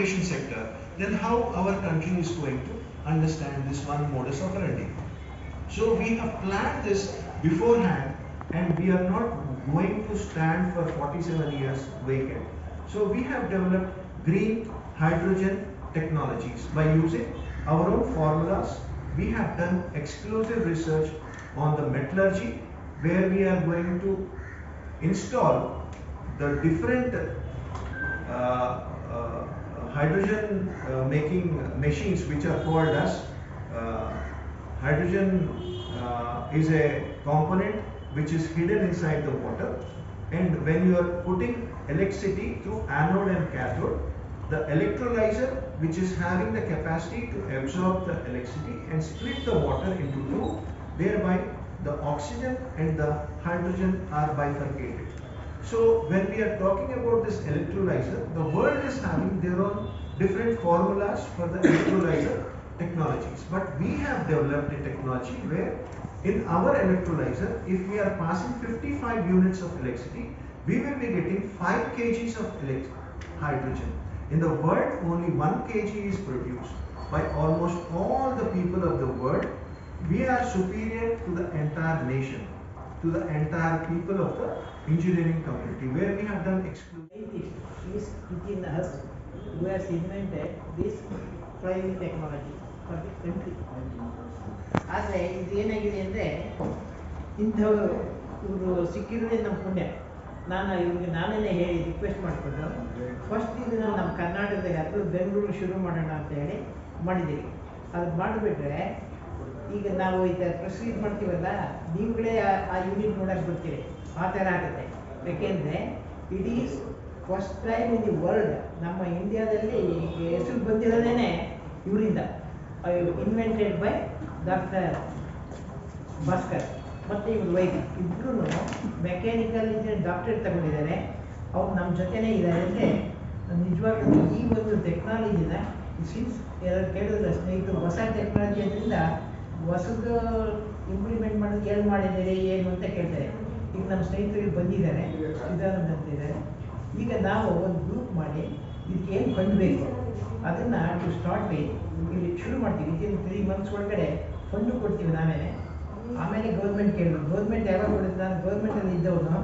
transportation sector, then how our country is going to understand this one modus operandi. So we have planned this beforehand and we are not going to stand for 47 years vacant. So we have developed green hydrogen technologies by using our own formulas. We have done exclusive research on the metallurgy where we are going to install the different uh, hydrogen uh, making machines which are called as uh, hydrogen uh, is a component which is hidden inside the water. And when you are putting electricity through anode and cathode the electrolyzer which is having the capacity to absorb the electricity and split the water into two thereby the oxygen and the hydrogen are bifurcated so when we are talking about this electrolyzer, the world is having their own different formulas for the electrolyzer technologies. But we have developed a technology where in our electrolyzer, if we are passing 55 units of electricity, we will be getting 5 kgs of hydrogen. In the world, only 1 kg is produced by almost all the people of the world. We are superior to the entire nation, to the entire people of the engineering community, where we have done exclusive. Is within us who has invented this flying technology for the country. ಆದರೆ ಇದು ಏನಾಗಿದೆ ಅಂದರೆ ಇಂಥವರು ಇವರು ಸಿಕ್ಕಿರೋದೇ ನಮ್ಮ ಪುಣ್ಯ ನಾನು ಇವ್ರಿಗೆ ನಾನೇ ಹೇಳಿ ರಿಕ್ವೆಸ್ಟ್ ಮಾಡಿಕೊಂಡು ಫಸ್ಟ್ ಇದನ್ನು ನಮ್ಮ ಕರ್ನಾಟಕದಲ್ಲಿ ಅಥವಾ ಬೆಂಗಳೂರು ಶುರು ಮಾಡೋಣ ಅಂತ ಹೇಳಿ ಮಾಡಿದ್ದೀವಿ ಅದು ಮಾಡಿಬಿಟ್ರೆ ಈಗ ನಾವು ಥರ ಪ್ರೊಸೀಡ್ ಮಾಡ್ತೀವಲ್ಲ, ನೀವುಗಳೇ ಆ- ಯೂನಿಟ್ ನೋಡಕ್ಕೆ ಬರ್ತೀರಿ. ಆ ಥರ ಆಗುತ್ತೆ. ಯಾಕೆಂದರೆ it is first time in the world ನಮ್ಮ ಇಂಡಿಯಾದಲ್ಲಿ ಹೆಸರು ಬಂದಿರೋದೇ ಇವರಿಂದ. ಇನ್ವೆಂಟೆಡ್ ಬೈ ಡಾಕ್ಟರ್ ಭಾಸ್ಕರ್ ಮತ್ತು ಇವರು ವೈದ್ಯ. ಇಬ್ಬರೂ ಮೆಕ್ಯಾನಿಕಲ್ ಇಂಜಿನಿಯರ್ ಡಾಕ್ಟರ್ ತಗೊಂಡಿದ್ದಾರೆ. ಅವ್ರು ನಮ್ಮ ಜೊತೆನೇ ಇದ್ದಾರೆ ಅಂದರೆ, ನಿಜವಾಗ್ಲೂ ಈ ಒಂದು ಟೆಕ್ನಾಲಜಿನ ಸಿನ್ಸ್ ಎರಡು ಕೇಳಿದ್ರೆ ಸ್ನೇಹಿತರು ಹೊಸ ಟೆಕ್ನಾಲಜಿ ಅದರಿಂದ ಹೊಸದು ಇಂಪ್ಲಿಮೆಂಟ್ ಮಾಡೋದು ಏನು ಮಾಡಿದ್ದೀರಿ, ಏನು ಅಂತ ಕೇಳ್ತಾರೆ. ಈಗ ನಮ್ಮ ಸ್ನೇಹಿತರಿಗೆ ಬಂದಿದ್ದಾರೆ. ಸಿದ್ಧಾನಂದ ಅಂತಿದ್ದಾರೆ ಈಗ ನಾವು ಒಂದು ಗ್ರೂಪ್ ಮಾಡಿ ಇದಕ್ಕೆ ಏನು ಫಂಡ್ ಬೇಕು ಅದನ್ನು ಟು ಸ್ಟಾರ್ಟ್ ವಿತ್ ಇಲ್ಲಿ ಶುರು ಮಾಡ್ತೀವಿ. ವಿತಿನ್ ತ್ರೀ ಮಂತ್ಸ್ ಒಳಗಡೆ ಫಂಡು ಕೊಡ್ತೀವಿ ನಾವೇ ಆಮೇಲೆ ಗೌರ್ಮೆಂಟ್ ಕೇಳಬೇಕು ಗೌರ್ಮೆಂಟ್ ಯಾವಾಗ ಕೊಡುತ್ತೆ ನಾನು ಗೌರ್ಮೆಂಟಲ್ಲಿ ಇದ್ದವನು